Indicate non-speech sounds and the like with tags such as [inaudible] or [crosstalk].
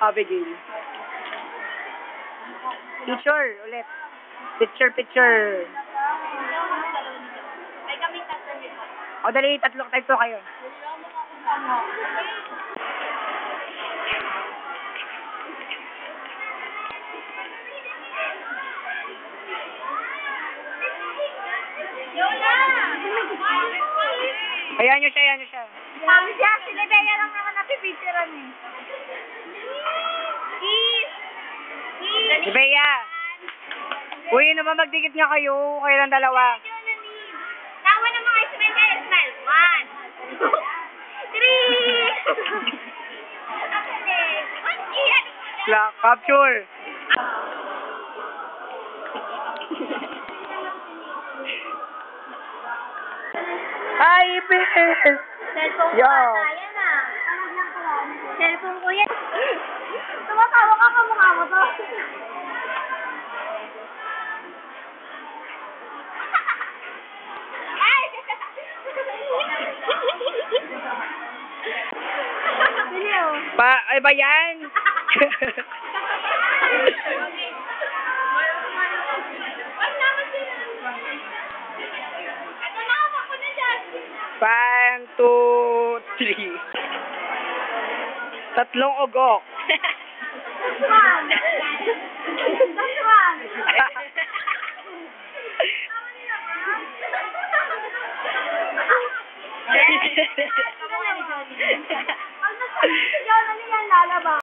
Abigail. Picture ulit. Picture, picture. O dali, tatlo, tatlo kayo. Lola! Ayan nyo siya, ayan nyo siya. Sabi siya, si Nebea lang naman napipicturean eh. Si Bea. Uy, naman magdikit nga kayo. Kayo lang dalawa. Tawa ng mga smile smile. One, two, three! La, capture. Hi, Bes! Cellphone ko Yo. ata yan ah. Cellphone ko yan. Tumatawa ka kamukha mo to. Pa, ay ba yan? One, two, three. Tatlong ugok. Thank. [laughs]